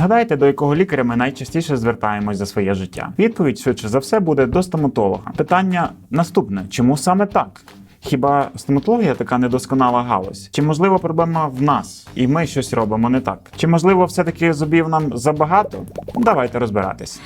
Згадайте, до якого лікаря ми найчастіше звертаємось за своє життя. Відповідь швидше за все буде до стоматолога. Питання наступне: чому саме так? Хіба стоматологія така недосконала галузь? Чи можливо проблема в нас, і ми щось робимо не так? Чи можливо все-таки зубів нам забагато? Давайте розбиратись.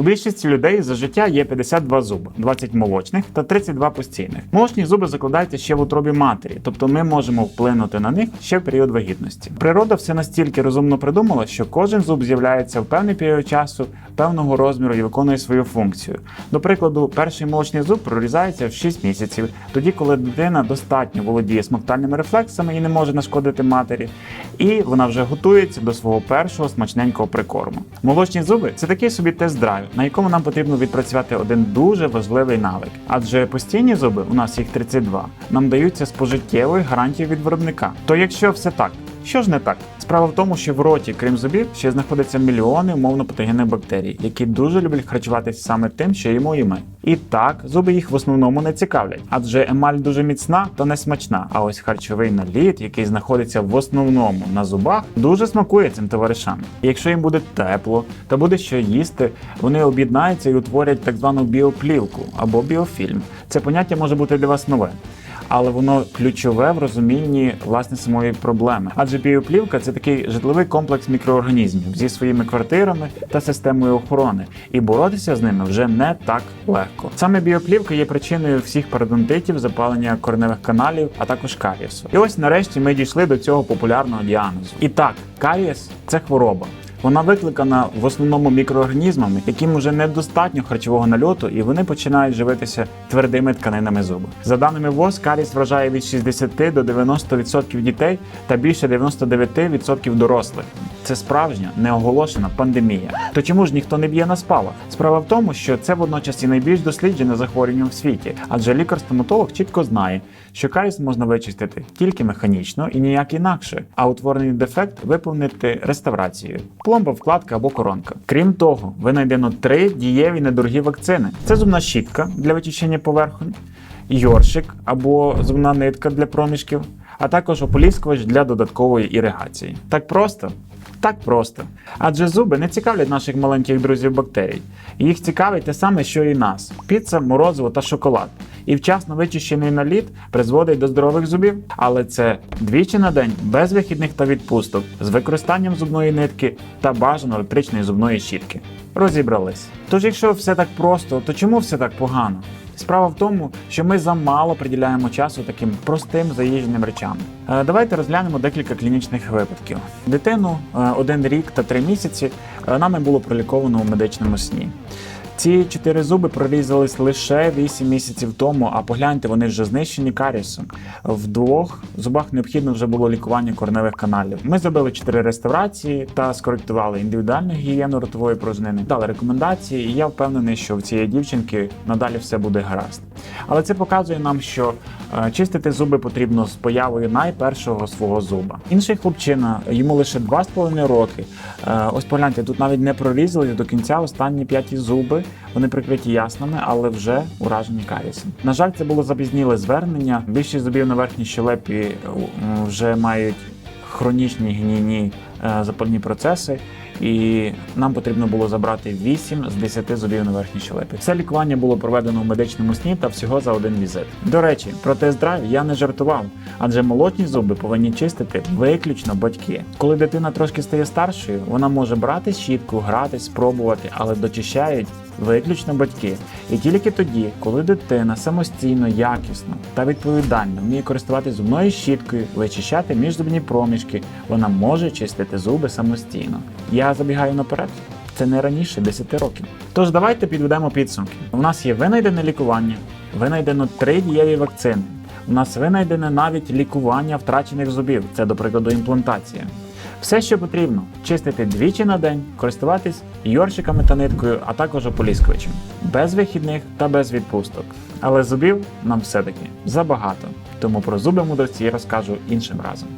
У більшості людей за життя є 52 зуби, 20 молочних та 32 постійних. Молочні зуби закладаються ще в утробі матері, тобто ми можемо вплинути на них ще в період вагітності. Природа все настільки розумно придумала, що кожен зуб з'являється в певний період часу, певного розміру і виконує свою функцію. До прикладу, перший молочний зуб прорізається в 6 місяців, тоді коли дитина достатньо володіє смоктальними рефлексами і не може нашкодити матері, і вона вже готується до свого першого смачненького прикорму. Молочні зуби це такий собі тест-драйв, на якому нам потрібно відпрацювати один дуже важливий навик. Адже постійні зуби, у нас їх 32, нам даються з пожиттєвою гарантією від виробника. То якщо все так, що ж не так? Справа в тому, що в роті, крім зубів, ще знаходяться мільйони умовно патогенних бактерій, які дуже люблять харчуватися саме тим, що їмо ми. І так, зуби їх в основному не цікавлять, адже емаль дуже міцна та не смачна. А ось харчовий наліт, який знаходиться в основному на зубах, дуже смакує цим товаришам. І якщо їм буде тепло та буде що їсти, вони об'єднаються і утворять так звану біоплівку або біофільм. Це поняття може бути для вас нове але воно ключове в розумінні власне самої проблеми. Адже біоплівка це такий житловий комплекс мікроорганізмів зі своїми квартирами та системою охорони, і боротися з ними вже не так легко. Саме біоплівка є причиною всіх парадонтитів, запалення кореневих каналів, а також карієсу. І ось нарешті ми дійшли до цього популярного діагнозу. І так, карієс це хвороба. Вона викликана в основному мікроорганізмами, яким уже недостатньо харчового нальоту, і вони починають живитися твердими тканинами зуба. За даними ВОЗ, каріс вражає від 60 до 90% дітей та більше 99% дорослих. Це справжня неоголошена пандемія. То чому ж ніхто не б'є на спалах? Справа в тому, що це водночас і найбільш досліджене захворювання в світі, адже лікар-стоматолог чітко знає, що каріс можна вичистити тільки механічно і ніяк інакше, а утворений дефект виповнити реставрацією пломба, вкладка або коронка. Крім того, винайдено три дієві недорогі вакцини: це зубна щітка для вичищення поверхонь, йоршик або зубна нитка для проміжків, а також ополіскувач для додаткової іригації. Так просто. Так просто. Адже зуби не цікавлять наших маленьких друзів бактерій. Їх цікавить те саме, що і нас: піца, морозиво та шоколад. І вчасно вичищений наліт призводить до здорових зубів, але це двічі на день без вихідних та відпусток, з використанням зубної нитки та бажано електричної зубної щітки. Розібрались. Тож, якщо все так просто, то чому все так погано? Справа в тому, що ми замало приділяємо часу таким простим заїждженим речам. Е, Давайте розглянемо декілька клінічних випадків. Дитину е, один рік та три місяці е, нами було проліковано у медичному сні. Ці чотири зуби прорізались лише 8 місяців тому, а погляньте, вони вже знищені карісом. В двох зубах необхідно вже було лікування кореневих каналів. Ми зробили чотири реставрації та скоректували індивідуальну гігієну ротової порожнини, дали рекомендації, і я впевнений, що в цієї дівчинки надалі все буде гаразд. Але це показує нам, що е, чистити зуби потрібно з появою найпершого свого зуба. Інший хлопчина, йому лише 2,5 роки. Е, ось погляньте, тут навіть не прорізали до кінця останні п'яті зуби. Вони прикриті яснами, але вже уражені карісом. На жаль, це було запізніле звернення. Більшість зубів на верхній щелепі е, вже мають хронічні гнійні е, запальні процеси. І нам потрібно було забрати 8 з 10 зубів на верхній щелепі. Все лікування було проведено в медичному сні та всього за один візит. До речі, про тест-драйв я не жартував, адже молочні зуби повинні чистити виключно батьки. Коли дитина трошки стає старшою, вона може брати щітку, гратись, спробувати, але дочищають виключно батьки. І тільки тоді, коли дитина самостійно, якісно та відповідально вміє користуватися зубною щіткою, вичищати міжзубні проміжки, вона може чистити зуби самостійно. Я забігаю наперед. Це не раніше 10 років. Тож давайте підведемо підсумки. У нас є винайдене лікування, винайдено три дієві вакцини. У нас винайдене навіть лікування втрачених зубів, це, до прикладу, імплантація. Все, що потрібно, чистити двічі на день, користуватись йоршиками та ниткою, а також ополіскувачем, без вихідних та без відпусток. Але зубів нам все-таки забагато, тому про зуби мудрості я розкажу іншим разом.